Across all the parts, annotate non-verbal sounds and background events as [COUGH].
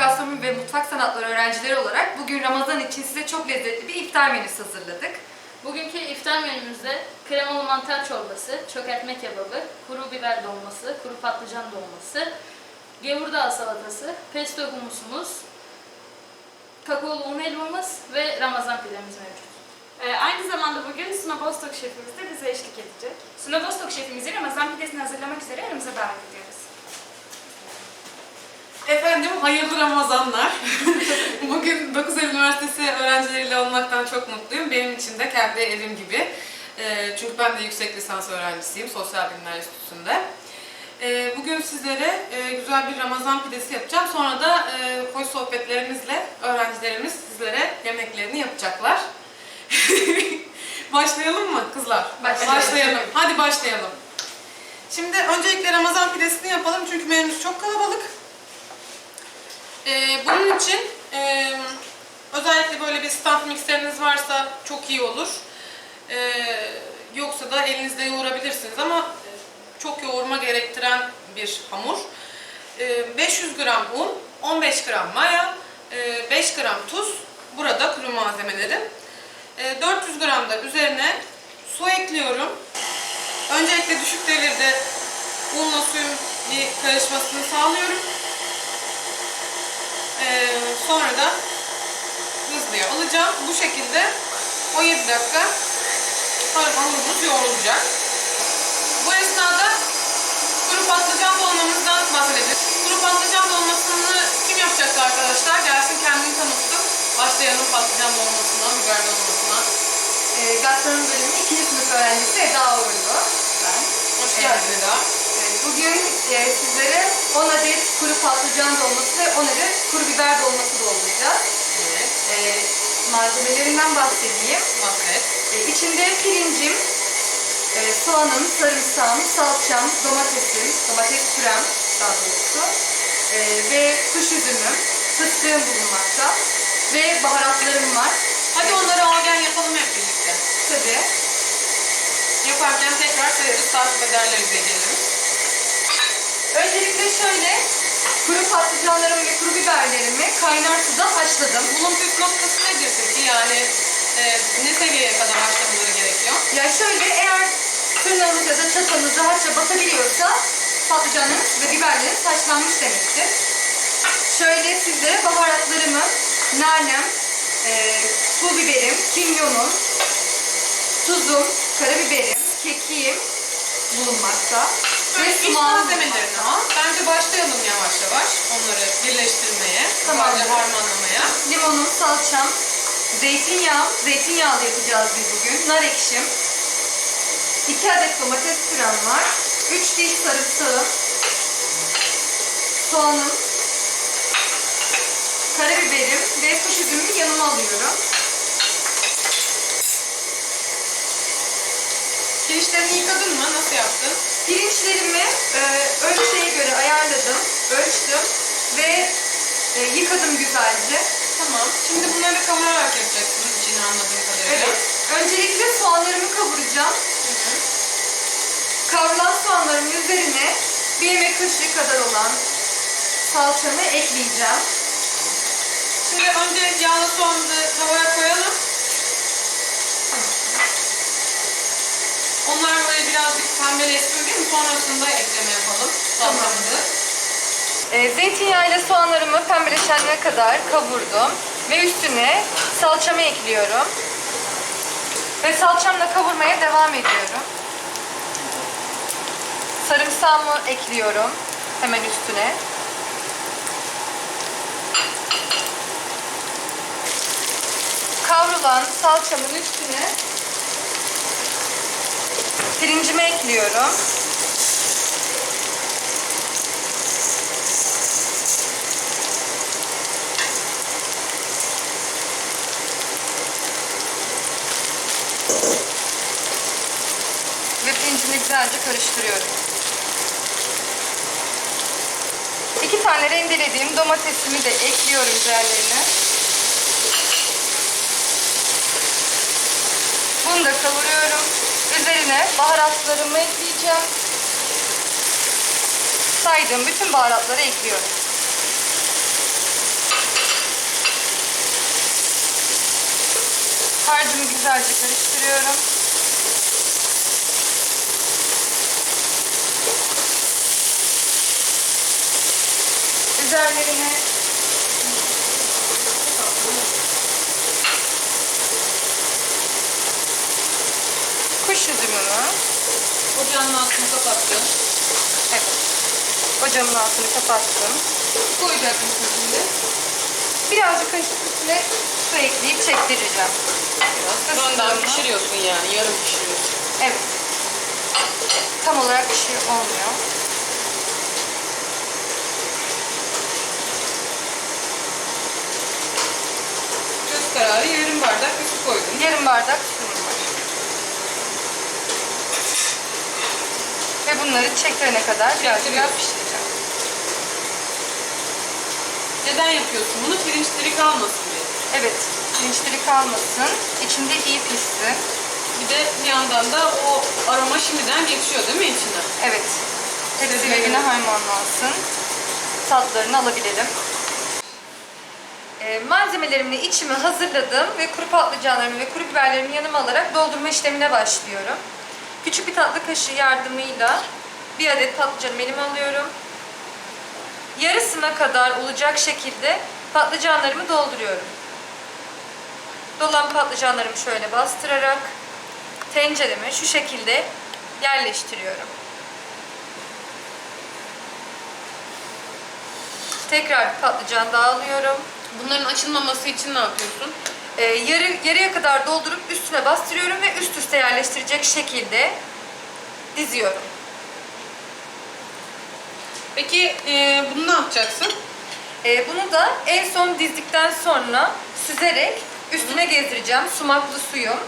gastronomi ve mutfak sanatları öğrencileri olarak bugün Ramazan için size çok lezzetli bir iftar menüsü hazırladık. Bugünkü iftar menümüzde kremalı mantar çorbası, çökertme kebabı, kuru biber dolması, kuru patlıcan dolması, gevurdağ salatası, pesto humusumuz, kakaolu un helvamız ve ramazan pidemiz mevcut. Ee, aynı zamanda bugün Suna Bostok şefimiz de bize eşlik edecek. Suna Vostok şefimizi Ramazan pidesini hazırlamak üzere aramıza davet ediyoruz. Efendim hayırlı Ramazanlar. [LAUGHS] Bugün 9 Eylül Üniversitesi öğrencileriyle olmaktan çok mutluyum. Benim için de kendi evim gibi. Ee, Çünkü ben de yüksek lisans öğrencisiyim Sosyal Bilimler Enstitüsü'nde. Ee, Bugün sizlere e, güzel bir Ramazan pidesi yapacağım. Sonra da e, hoş sohbetlerimizle öğrencilerimiz sizlere yemeklerini yapacaklar. [LAUGHS] Başlayalım mı kızlar? Başlayalım. Başlayalım. Hadi başlayalım. Şimdi öncelikle Ramazan pidesini yapalım çünkü menümüz çok kalabalık. Ee, bunun için e, özellikle böyle bir stand mikseriniz varsa çok iyi olur. Ee, yoksa da elinizde yoğurabilirsiniz ama e, çok yoğurma gerektiren bir hamur. Ee, 500 gram un, 15 gram maya, e, 5 gram tuz, burada kuru malzemelerim. E, 400 gram da üzerine su ekliyorum. Öncelikle düşük devirde unla suyun bir karışmasını sağlıyorum. Sonra da hızlıya alacağım. Bu şekilde 17 dakika hamurumuz yoğrulacak. Bu esnada kuru patlıcan dolmamızdan bahsedeceğiz. Kuru patlıcan dolmasını kim yapacaktı arkadaşlar? Gelsin kendini tanıtsın. Başlayalım patlıcan dolmasına, biber dolmasına. Ee, gastronomi bölümünün ikinci sınıf öğrencisi Eda Uğurlu. Ben. Hoş geldin Eda. Bugün e, sizlere 10 adet kuru patlıcan dolması ve 10 adet kuru biber dolması dolduracağız. Evet. Ee, malzemelerinden bahsedeyim. Bahset. Ee, içinde pirincim, e, soğanım, sarımsağım, salçam, domatesim, domates pürem daha doğrusu e, ve kuş üzümüm, fıstığım bulunmakta ve baharatlarım var. Hadi onları organ yapalım hep birlikte. Tabii. Yaparken tekrar sayarız, takip ederler izleyicilerimiz. Öncelikle şöyle kuru patlıcanlarımı ve kuru biberlerimi kaynar suda haşladım. Bunun püf noktası nedir peki? Yani e, ne seviyeye kadar haşlamaları gerekiyor? Ya şöyle eğer tırnağınız ya da çatanızı harça batabiliyorsa patlıcanınız ve biberleriniz haşlanmış demektir. Şöyle sizlere baharatlarımı, nanem, e, pul biberim, kimyonum, tuzum, karabiberim, kekiğim bulunmakta. Ve iç malzemelerini al. Bence başlayalım yavaş yavaş onları birleştirmeye, Tamam. güzelce harmanlamaya. limonum, salçam, zeytinyağım, zeytinyağlı yapacağız biz bugün. Nar ekşim, 2 adet domates pürem var, 3 diş sarımsağım, soğanım, karabiberim ve kuş üzümünü yanıma alıyorum. Pirinçlerini yıkadın mı? Nasıl yaptın? Pirinçlerimi e, ölçüye göre ayarladım, ölçtüm ve e, yıkadım güzelce. Tamam. Şimdi bunları kavurarak yapacaksın içini anladığım kadarıyla. Evet. Öncelikle soğanlarımı kavuracağım. Hı hı. Kavrulan soğanlarımın üzerine bir yemek kaşığı kadar olan salçamı ekleyeceğim. Şimdi önce yağlı soğanı tavaya koyalım. Böyle birazcık mi? Sonrasında ekleme yapalım. Salçamızı. Ee, zeytinyağı ile soğanlarımı pembeleşene kadar kavurdum ve üstüne salçamı ekliyorum. Ve salçamla kavurmaya devam ediyorum. Sarımsağımı ekliyorum hemen üstüne. Kavrulan salçamın üstüne pirincimi ekliyorum. ve pirincini güzelce karıştırıyorum. İki tane rendelediğim domatesimi de ekliyorum üzerlerine. Bunu da kavuruyorum üzerine baharatlarımı ekleyeceğim. Saydığım bütün baharatları ekliyorum. Harcımı güzelce karıştırıyorum. Üzerlerine kuş üzümümü, Ocağın altını kapattım. evet, ocağımın altını kapattım. Koyacak mısın şimdi? Birazcık üstüne su ekleyip çektireceğim. Biraz da suyunu- pişiriyorsun yani, yarım pişiriyorsun. Evet. Tam olarak bir şey olmuyor. Göz kararı yarım bardak bir su koydum. Yarım bardak suyum var. Ve bunları çektirene kadar daha Çektiriyorsun. pişireceğim. Neden yapıyorsun bunu? Pirinç diri kalmasın diye. Evet, pirinçleri kalmasın. İçinde iyi pişsin. Bir de bir yandan da o aroma şimdiden geçiyor değil mi içine? Evet. Hepsi Sebzeleri. birbirine harmanlansın. Tatlarını alabilelim. Ee, malzemelerimi içimi hazırladım ve kuru patlıcanlarımı ve kuru biberlerimi yanıma alarak doldurma işlemine başlıyorum. Küçük bir tatlı kaşığı yardımıyla bir adet patlıcanımı elime alıyorum. Yarısına kadar olacak şekilde patlıcanlarımı dolduruyorum. Dolan patlıcanlarımı şöyle bastırarak tencereme şu şekilde yerleştiriyorum. Tekrar patlıcan daha alıyorum. Bunların açılmaması için ne yapıyorsun? Ee, yarı, yarıya kadar doldurup üstüne bastırıyorum ve üst üste yerleştirecek şekilde diziyorum. Peki e, bunu ne yapacaksın? Ee, bunu da en son dizdikten sonra süzerek üstüne gezdireceğim. Sumaklı suyum.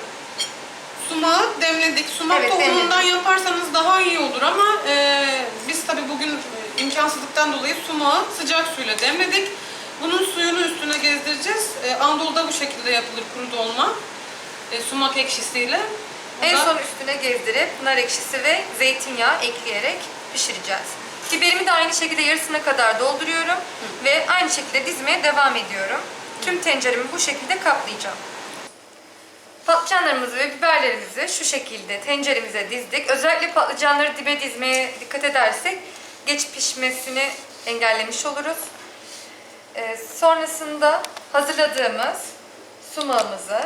Sumağı demledik. Sumak Evet, tohumundan yaparsanız daha iyi olur ama e, biz tabii bugün e, imkansızlıktan dolayı sumağı sıcak suyla demledik. Bunun suyunu üstüne gezdireceğiz. E, şekilde yapılır kuru dolma. E, sumak ekşisiyle. En son üstüne gezdirip nar ekşisi ve zeytinyağı ekleyerek pişireceğiz. Biberimi de aynı şekilde yarısına kadar dolduruyorum ve aynı şekilde dizmeye devam ediyorum. Tüm tenceremi bu şekilde kaplayacağım. Patlıcanlarımızı ve biberlerimizi şu şekilde tenceremize dizdik. Özellikle patlıcanları dibe dizmeye dikkat edersek geç pişmesini engellemiş oluruz. Ee, sonrasında hazırladığımız sumağımızı,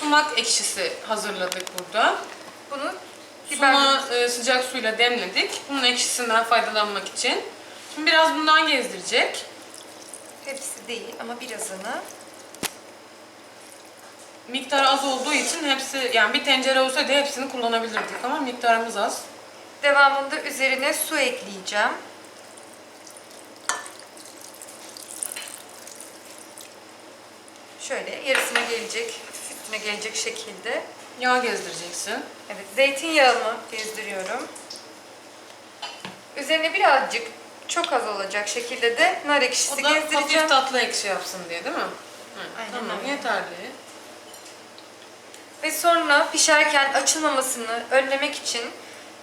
sumak ekşisi hazırladık burada. bunu biber Sumağı e, sıcak suyla demledik. Bunun ekşisinden faydalanmak için. Şimdi biraz bundan gezdirecek. Hepsi değil ama birazını. Miktar az olduğu için hepsi yani bir tencere olsaydı hepsini kullanabilirdik ama miktarımız az. Devamında üzerine su ekleyeceğim. Şöyle yarısına gelecek, hafif üstüne gelecek şekilde. Yağ gezdireceksin. Evet, zeytinyağımı gezdiriyorum. Üzerine birazcık çok az olacak şekilde de nar ekşisi O da hafif gezdireceğim. tatlı ekşi yapsın diye değil mi? Hı, Aynen tamam öyle. yeterli. Ve sonra pişerken açılmamasını önlemek için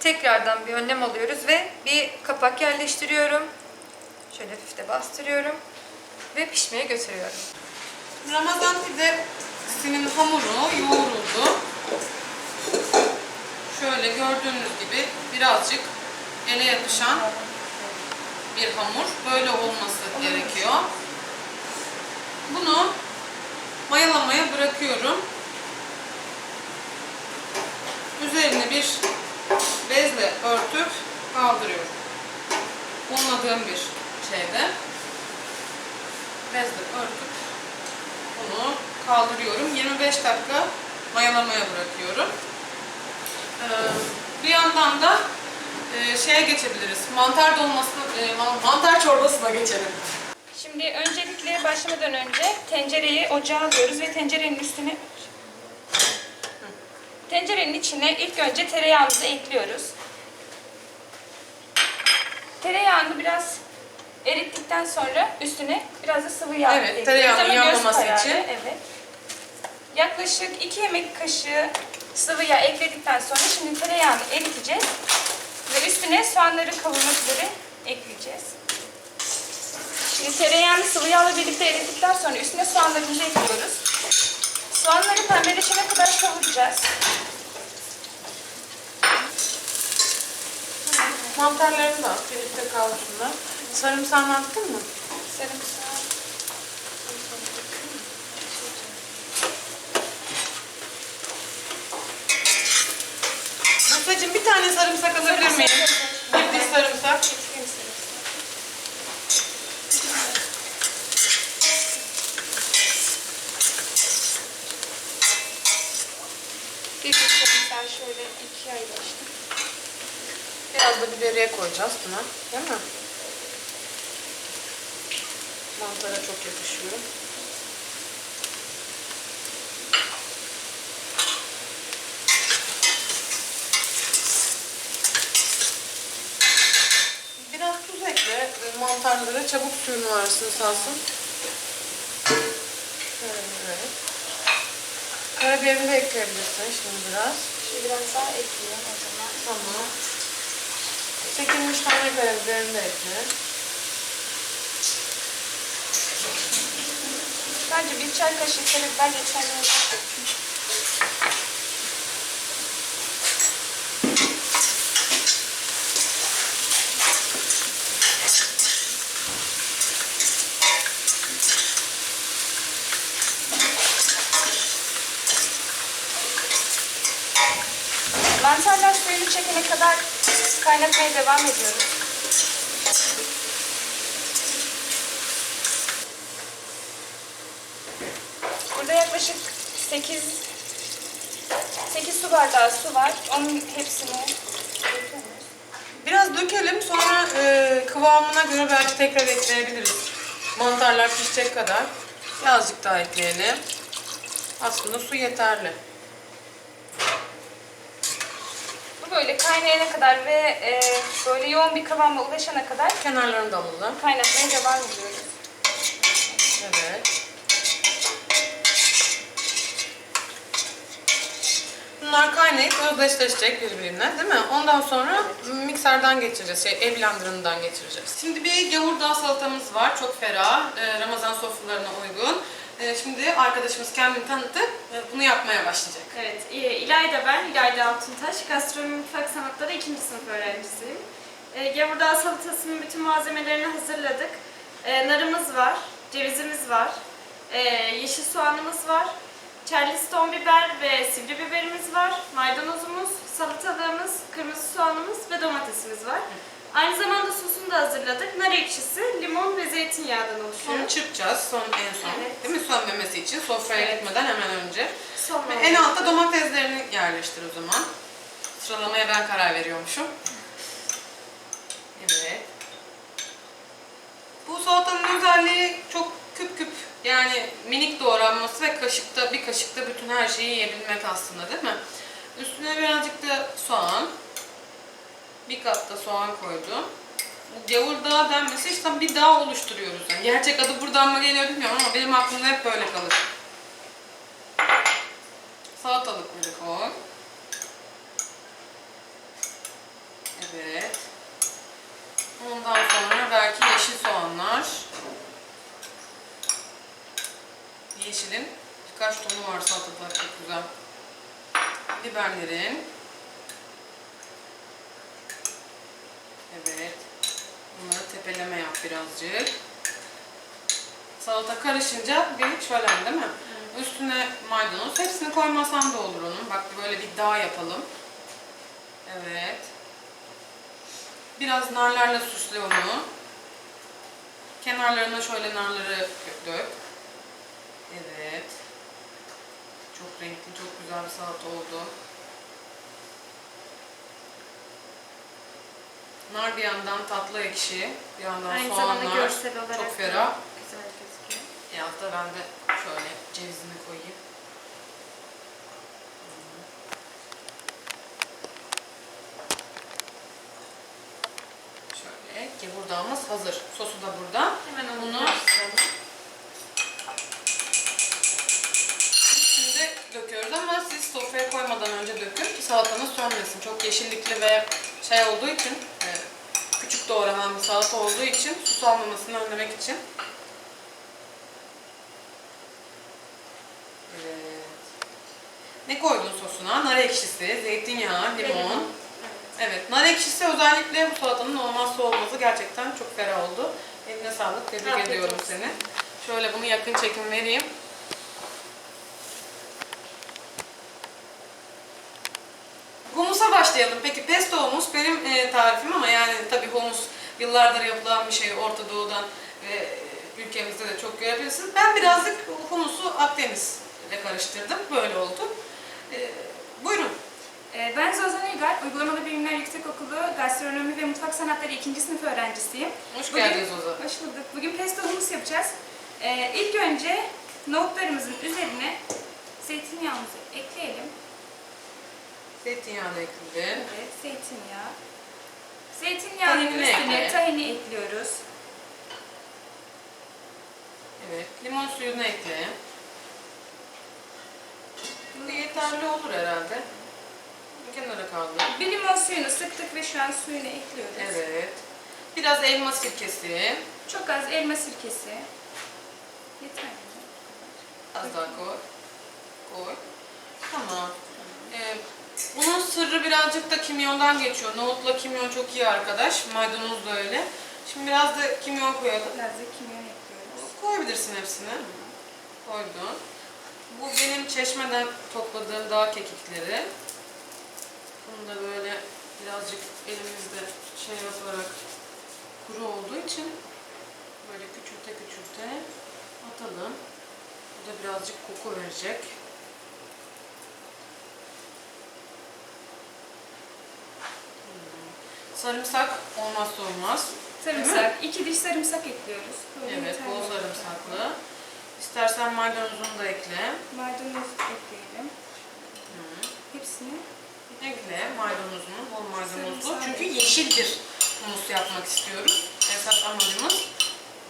tekrardan bir önlem alıyoruz ve bir kapak yerleştiriyorum. Şöyle hafif de bastırıyorum ve pişmeye götürüyorum. Ramazan pidesinin hamuru yoğruldu. Şöyle gördüğünüz gibi birazcık ele yapışan bir hamur. Böyle olması gerekiyor. Bunu mayalamaya bırakıyorum. Üzerine bir bezle örtüp kaldırıyorum. Unladığım bir şeyde bezle örtüp bunu kaldırıyorum. 25 dakika mayalamaya bırakıyorum. Ee, bir yandan da e, şeye geçebiliriz. Mantar dolmasına, e, man- mantar çorbasına geçelim. Şimdi öncelikle başlamadan önce tencereyi ocağa alıyoruz ve tencerenin üstüne tencerenin içine ilk önce tereyağımızı ekliyoruz. Tereyağını biraz erittikten sonra üstüne biraz da sıvı yağ Evet, ekliyoruz. tereyağının Ama göz yanmaması kararı, için. Evet. Yaklaşık 2 yemek kaşığı sıvı yağ ekledikten sonra şimdi tereyağını eriteceğiz ve üstüne soğanları kavurmak üzere ekleyeceğiz. Şimdi tereyağını sıvı yağla birlikte erittikten sonra üstüne soğanlarımızı ekliyoruz. Soğanları pembeleşene kadar kavuracağız. Mantarlarını da at, birlikte kavrulsunlar. Sarımsağını attın mı? Sarımsağı. Musacığım bir tane sarımsak alabilir miyim? Bir diş sarımsak. Bir diş sarımsağı şöyle ikiye ayırmıştım. Biraz da biberiye koyacağız buna. Değil mi? Mantara çok yakışıyor. Biraz tuz ekle. e, Mantarlara çabuk suyunu varsın salsın. Evet. Karabiberini de ekleyebilirsin şimdi biraz. Şimdi biraz daha ekliyorum o zaman. Tamam. Çekilmiş tane karabiberini de ekle. Bence bir çay kaşığı karabiber yeterli olacak. Mantarlar suyunu çekene kadar kaynatmaya devam ediyoruz. Burada yaklaşık 8 8 su bardağı su var. Onun hepsini döküyoruz. Biraz dökelim sonra e, kıvamına göre belki tekrar ekleyebiliriz. Mantarlar pişecek kadar. Birazcık daha ekleyelim. Aslında su yeterli. Bu böyle kaynayana kadar ve e, böyle yoğun bir kıvama ulaşana kadar Kenarlarını da alalım. kaynatmaya devam ediyoruz. Evet. Kaynayıp özdeşleşecek birbirine değil mi? Ondan sonra mikserden geçireceğiz, şey, ev blenderından geçireceğiz. Şimdi bir gavurdağ salatamız var, çok ferah, e, Ramazan sofralarına uygun. E, şimdi arkadaşımız kendini tanıttı, e, bunu yapmaya başlayacak. Evet, İlayda ben, İlayda Altuntaş. Gastronomi Mutfak Sanatları 2. sınıf öğrencisiyim. Gavurdağ salatasının bütün malzemelerini hazırladık. Narımız var, cevizimiz var, yeşil soğanımız var, Charleston biber ve sivri biberimiz var, maydanozumuz, salatalığımız, kırmızı soğanımız ve domatesimiz var. Aynı zamanda sosunu da hazırladık. Nar ekşisi, limon ve zeytinyağından oluşuyor. Sonra çırpacağız son en son. Evet. Değil mi? Sönmemesi için sofraya Evet. gitmeden hemen önce. Son Ve en altta domateslerini yerleştir o zaman. Sıralamaya ben karar veriyormuşum. Evet. Bu salatanın özelliği çok küp küp yani minik doğranması ve kaşıkta bir kaşıkta bütün her şeyi yiyebilmek aslında değil mi? Üstüne birazcık da soğan. Bir kap da soğan koydum. Bu gavurdağ denmesi işte bir dağ oluşturuyoruz. Yani gerçek adı buradan mı geliyor bilmiyorum ama benim aklımda hep böyle kalır. Salatalıkları koy. Evet. Ondan sonra belki yeşil soğanlar. Yeşilin birkaç tonu var salatalık çok güzel. Biberlerin. Evet. Bunları tepeleme yap birazcık. Salata karışınca bir şölen değil mi? Üstüne maydanoz. Hepsini koymasam da olur onun. Bak böyle bir dağ yapalım. Evet. Biraz narlarla süsle onu. Kenarlarına şöyle narları dök. Evet. Çok renkli, çok güzel bir salata oldu. Nar bir yandan tatlı ekşi, bir yandan Aynı soğanlar. görsel olarak çok ferah. güzel gözüküyor. Biraz da ben de şöyle cevizini koyayım. Şöyle gevurdağımız hazır. Sosu da burada. Hemen onu Bunu- karıştıralım. Şimdi döküyoruz ama siz sofraya koymadan önce dökün ki salatanız sönmesin. Çok yeşillikli ve şey olduğu için, e, küçük doğranan bir salata olduğu için su salmamasını önlemek için. Evet. sosuna nar ekşisi, zeytinyağı, limon. limon. Evet, nar ekşisi özellikle bu salatanın olmazsa olmazı gerçekten çok ferah oldu. Eline sağlık, tebrik Afiyet ediyorum olsun. seni. Şöyle bunu yakın çekim vereyim. Başlayalım. Peki pesto humus benim e, tarifim ama yani tabii humus yıllardır yapılan bir şey Orta Doğu'dan ve e, ülkemizde de çok görebilirsiniz. Ben birazcık humusu Akdeniz ile karıştırdım. Böyle oldu. E, buyurun. Ee, Ben Zozan Uygar, Uygulamalı Bilimler Yüksekokulu Gastronomi ve Mutfak Sanatları 2. sınıf öğrencisiyim. Hoş Bugün- geldiniz Ozan. Hoş bulduk. Bugün pesto humus yapacağız. Ee, ilk önce nohutlarımızın üzerine zeytinyağımızı ekleyelim. Zeytinyağı da ekledim. Evet, zeytinyağı. Zeytinyağının Tahinini üstüne ekle. tahini ekliyoruz. Evet, limon suyunu ekle. Bu yeterli olur herhalde. Kenara kaldı. Bir limon suyunu sıktık ve şu an suyunu ekliyoruz. Evet. Biraz elma sirkesi. Çok az elma sirkesi. Yeter mi? Az daha koy. Koy. Tamam. Ee, bunun sırrı birazcık da kimyondan geçiyor. Nohutla kimyon çok iyi arkadaş. Maydanoz da öyle. Şimdi biraz da kimyon koyalım. Biraz da kimyon ekliyoruz. Koyabilirsin hepsini. Koydun. Bu benim çeşmeden topladığım dağ kekikleri. Bunu da böyle birazcık elimizde şey yaparak kuru olduğu için böyle küçülte küçülte atalım. Bu da birazcık koku verecek. Sarımsak olmazsa olmaz. Sarımsak. iki diş sarımsak ekliyoruz. Böyle Evet, yeterli bol olur. sarımsaklı. İstersen maydanozunu da ekle. Maydanoz ekleyelim. Hı. Hepsini. Ekle maydanozunu, bol maydanozlu. Çünkü yeşildir humus yapmak istiyoruz. Esas amacımız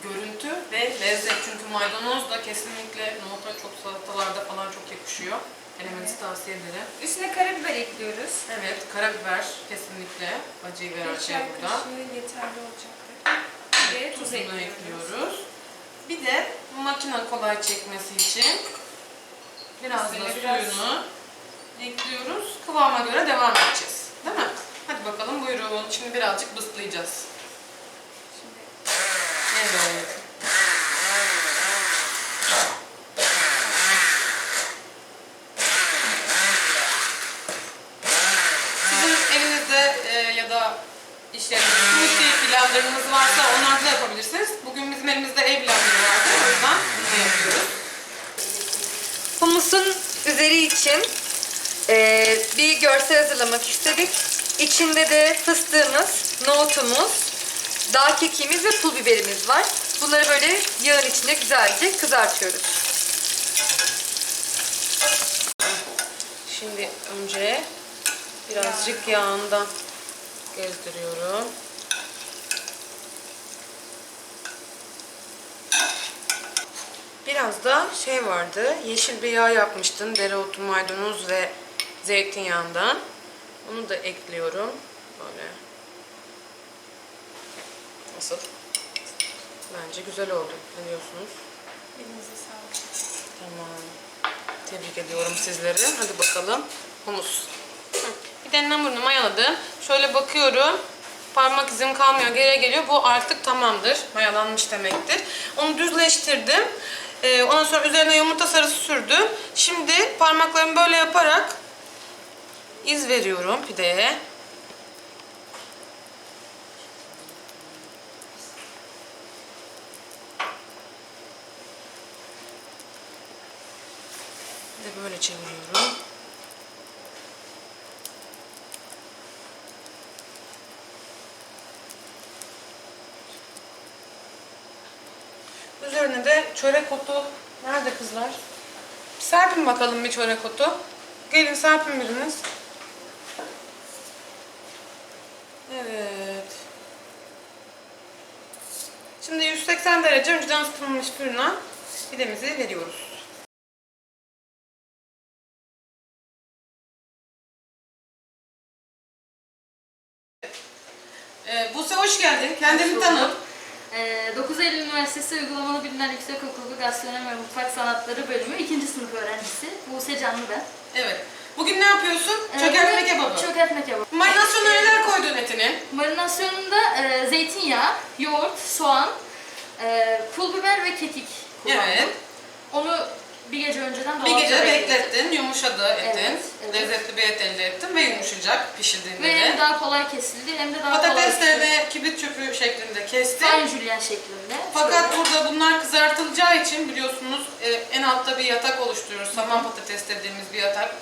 görüntü ve lezzet. Çünkü maydanoz da kesinlikle nohuta çok salatalarda falan çok yakışıyor. Denemenizi tavsiye ederim. Üstüne karabiber ekliyoruz. Evet, karabiber kesinlikle acıyı veren şey çay burada. kaşığı yeterli olacaktır. Ve tuz Tuzunu ekliyoruz. ekliyoruz. Bir de makine kolay çekmesi için biraz da Üstüne biraz- suyunu ekliyoruz. Kıvama göre devam edeceğiz. Değil mi? Hadi bakalım buyurun. Şimdi birazcık bıslayacağız. Şimdi Evet. Sizin evinizde e, ya da iş yerinizde smoothie blenderınız varsa onlarda da yapabilirsiniz. Bugün bizim elimizde ev blenderi vardı. O yüzden bunu yapıyoruz. Humusun üzeri için eee, bir görsel hazırlamak istedik. İçinde de fıstığımız, nohutumuz, dağ kekiğimiz ve pul biberimiz var. Bunları böyle yağın içinde güzelce kızartıyoruz. Şimdi önce birazcık yağından gezdiriyorum. Biraz da şey vardı, yeşil bir yağ yapmıştım. Dereotu, maydanoz ve zeytinyağından. Onu da ekliyorum. Böyle. Nasıl? Bence güzel oldu. Ne diyorsunuz? elinize sağlık. Tamam. Tebrik ediyorum sizleri. Hadi bakalım. Humus. Bir de hamurunu mayaladım. Şöyle bakıyorum. Parmak izim kalmıyor. Geriye geliyor. Bu artık tamamdır. Mayalanmış demektir. Onu düzleştirdim. Ee, ondan sonra üzerine yumurta sarısı sürdüm. Şimdi parmaklarımı böyle yaparak iz veriyorum pideye. Bir de böyle çeviriyorum. Üzerine de çörek otu. Nerede kızlar? Serpin bakalım bir çörek otu. Gelin serpin biriniz. Evet. Şimdi 180 derece önceden ısıtılmış fırına pidemizi veriyoruz. Ee, Buse hoş geldin. Kendini Hoş tanıt. bulduk. Ee, 9 Eylül Üniversitesi Uygulamalı Bilimler Yüksekokulu Gastronomi ve Mutfak Sanatları Bölümü 2. sınıf öğrencisi Buse Canlı ben. Evet. Bugün ne yapıyorsun? Ee, Çökertme kebabı. Çökertme kebabı. Marinasyona neler koydun etinin? Marinasyonunda e, zeytinyağı, yoğurt, soğan, e, pul biber ve kekik kullandım. Evet. Onu bir gece önceden Bir gece beklettin, yumuşadı etin. Evet, evet. Lezzetli bir et elde ettin ve yumuşayacak pişirdiğinde Ve hem de. daha kolay kesildi hem de daha kolay Patatesleri pişti. de kibrit çöpü şeklinde kestin. Fine julienne şeklinde. Fakat Şöyle. burada bunlar kızartılacağı için biliyorsunuz e, en altta bir yatak oluşturuyoruz. Saman patates dediğimiz bir yatak.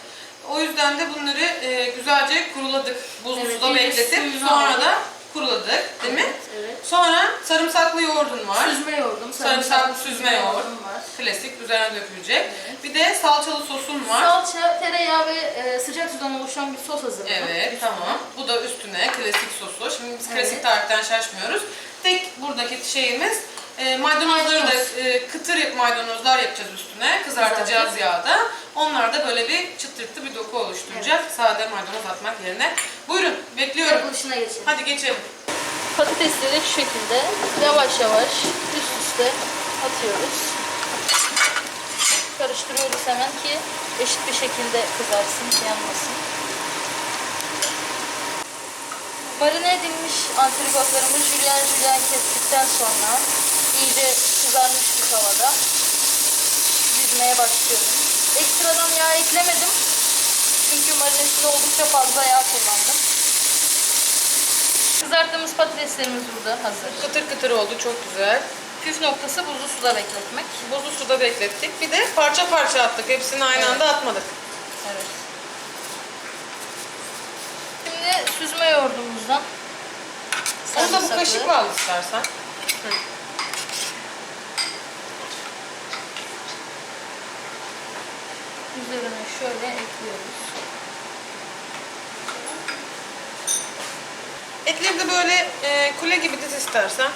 O yüzden de bunları e, güzelce kuruladık. Buzlu Evet, suda iyice bekletip suyunu sonra aldık. Kuruladık değil mi? Evet, evet. Sonra sarımsaklı yoğurdun var. Süzme yoğurdum. Sarımsaklı süzme yoğurt. var. Klasik üzerine dökülecek. Evet. Bir de salçalı sosun var. Salça, tereyağı ve e, sıcak sudan oluşan bir sos hazırladım. Evet Üstüne. tamam. Bu da üstüne klasik sosu. Şimdi biz klasik Evet. tariften şaşmıyoruz. Tek buradaki şeyimiz e, maydanozları da e, kıtır maydanozlar yapacağız üstüne. Kızartacağız Kızartacağız. yağda. Onlar da böyle bir çıtırtı bir doku oluşturacak. Sade maydanoz atmak yerine. Buyurun bekliyorum. Yapılışına geçelim. Hadi geçelim. Patatesleri şu şekilde yavaş yavaş üst üste atıyoruz. Karıştırıyoruz hemen ki eşit bir şekilde kızarsın, yanmasın. Marine edilmiş antrikotlarımı jülyen jülyen kestikten sonra iyice kızarmış bir tavada dizmeye başlıyorum. Ekstradan yağ eklemedim. Çünkü marinesinde oldukça fazla yağ kullandım. Kızarttığımız patateslerimiz burada hazır. Kıtır kıtır oldu çok güzel. Püf noktası buzlu suda bekletmek. Buzlu suda beklettik. Bir de parça parça attık. Hepsini aynı Evet. anda atmadık. Evet. Şimdi süzme yoğurdumuzdan Onu da bu kaşıkla al istersen. Üzerine şöyle ekliyoruz. Etleri de böyle e, kule gibi diz istersen.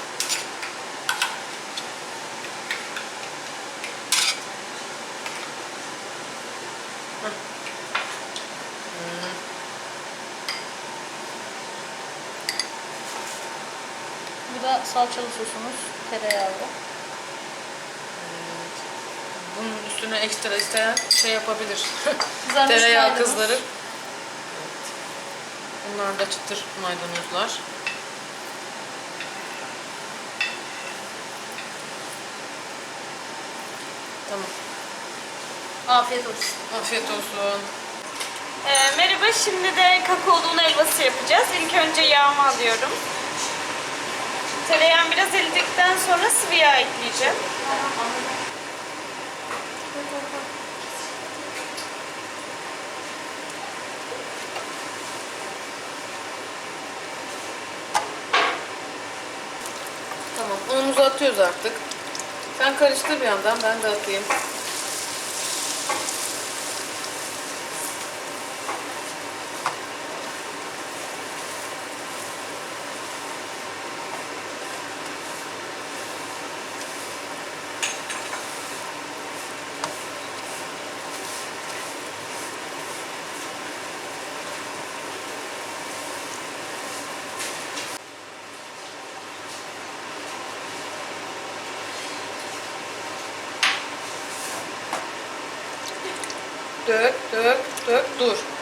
Bu da salçalı sosumuz tereyağlı. Bunun üstüne ekstra isteyen şey yapabilir. [LAUGHS] Kızarmış Tereyağı maydanoz. kızları. Bunlar da çıtır maydanozlar. Tamam. Afiyet olsun. Afiyet olsun. Ee, merhaba, şimdi de kakaolu un helvası yapacağız. İlk önce yağımı alıyorum. Tereyağım biraz eridikten sonra sıvı yağ ekleyeceğim. Tamam. Atıyoruz artık. Sen karıştır bir yandan ben de Dök, dök, dök, dur.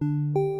Música